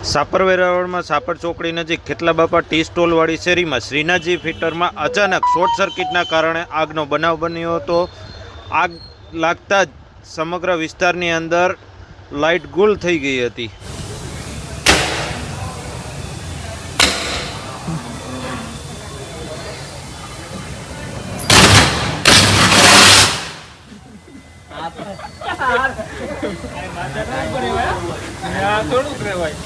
સાપર વેરાવળમાં સાપર ચોકડી નજીક ખેતલા બાપા ટી સ્ટોલવાળી શેરીમાં શ્રીનાથજી ફિટરમાં અચાનક શોર્ટ સર્કિટના કારણે આગનો બનાવ બન્યો હતો. આગ લાગતા જ સમગ્ર વિસ્તારની અંદર લાઇટ ગુલ થઈ ગઈ હતી. થોડુંક રેવાય.